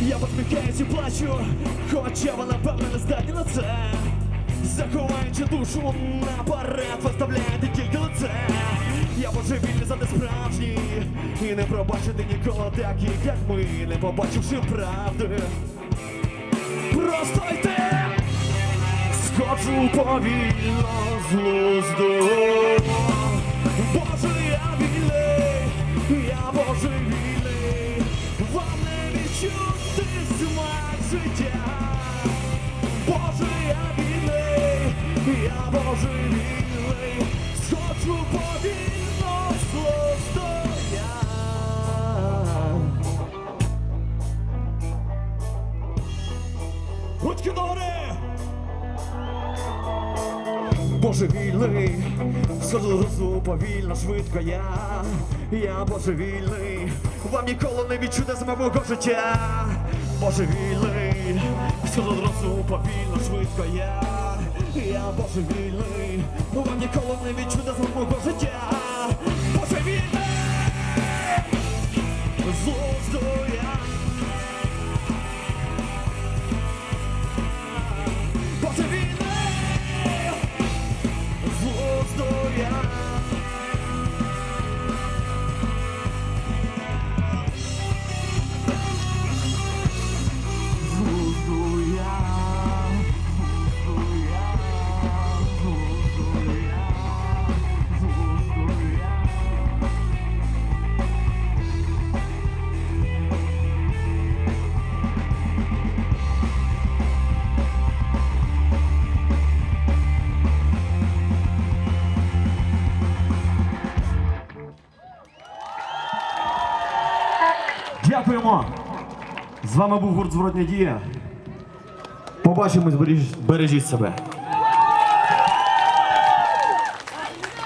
Я посміхаюсь і плачу, хоча вона певно не здатна на це. Заховаючи душу наперед, виставляєте тільки лице. Я божевільний за справжній І не пробачити ніколи таких, як ми, не побачивши правди. Просто йти, сходжу повільно з глузду. Боже, я вільний, я божевільний, вам не відчути смак життя. Боже, я вільний, я божевільний, сходжу повільно з глузду. Ручки догори! Божевільний, зразу повільно, швидко я, я божевільний, вам ніколи не відчути самого життя. Божевільний, зразу повільно, швидко я, я божевільний, Дякуємо. З вами був гурт Зворотня дія. Побачимось, бережіть- себе.